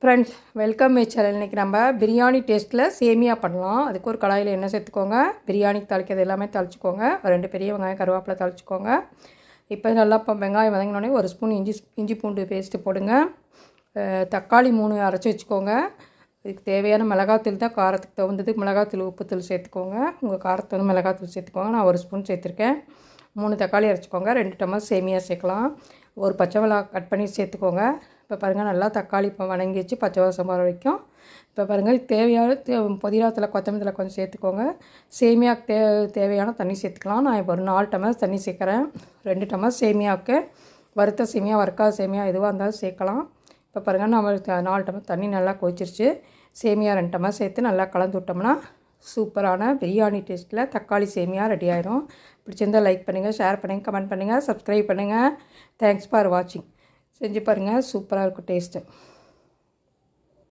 Friends welcome my channel இன்றைக்கி நம்ம பிரியாணி டேஸ்ட்டில் சேமியா பண்ணலாம். அதுக்கு ஒரு கடாயில் எண்ணெய் சேர்த்துக்கோங்க. பிரியாணிக்கு தாளிக்கிறது எல்லாமே தாளிச்சிக்கோங்க. ரெண்டு பெரிய வெங்காயம் கருவேப்பிலை தாளிச்சிக்கோங்க. இப்போ நல்லா இப்போ வெங்காயம் வதங்கினோடனே ஒரு ஸ்பூன் இஞ்சி இஞ்சி பூண்டு பேஸ்ட்டு போடுங்க. தக்காளி மூணு அரைச்சி வச்சுக்கோங்க. இதுக்கு தேவையான மிளகாத்தூள் தான் காரத்துக்கு தகுந்தது. மிளகாத்தூள் உப்புத்தூள் சேர்த்துக்கோங்க. உங்கள் காரத்துக்கு வந்து மிளகாத்தூள் சேர்த்துக்கோங்க. நான் ஒரு ஸ்பூன் சேர்த்துருக்கேன். மூணு தக்காளி அரைச்சிக்கோங்க. ரெண்டு டம்ளர் சேமியா சேர்க்கலாம். ஒரு பச்சை மிளகா கட் பண்ணி சேர்த்துக்கோங்க. இப்போ பாருங்கள் நல்லா தக்காளி இப்போ வணங்கிச்சு பச்சை வாசம் வர வரைக்கும். இப்போ பாருங்கள் தேவையான தே புதினாத்தில் கொத்தமல்லி கொஞ்சம் சேர்த்துக்கோங்க. சேமியாவுக்கு தே தேவையான தண்ணி சேர்த்துக்கலாம். நான் இப்போ ஒரு நாலு டம்ளர் தண்ணி சேர்க்குறேன். ரெண்டு டம்ளர் சேமியாவுக்கு வறுத்த சேமியா வறுக்காத சேமியா எதுவாக இருந்தாலும் சேர்க்கலாம். இப்போ பாருங்கள் நம்ம நாலு டம்ளர் தண்ணி நல்லா கொதிச்சிருச்சு. சேமியா ரெண்டு டம்ளர் சேர்த்து நல்லா கலந்து விட்டோம்னா சூப்பரான பிரியாணி டேஸ்ட்டில் தக்காளி சேமியாக ரெடி ஆயிரும். பிடிச்சிருந்தால் லைக் பண்ணுங்கள் ஷேர் பண்ணுங்கள் கமெண்ட் பண்ணுங்கள் சப்ஸ்கிரைப் பண்ணுங்கள் தேங்க்ஸ் ஃபார் வாட்சிங் செஞ்சு பாருங்கள் சூப்பராக இருக்கும் டேஸ்ட்டு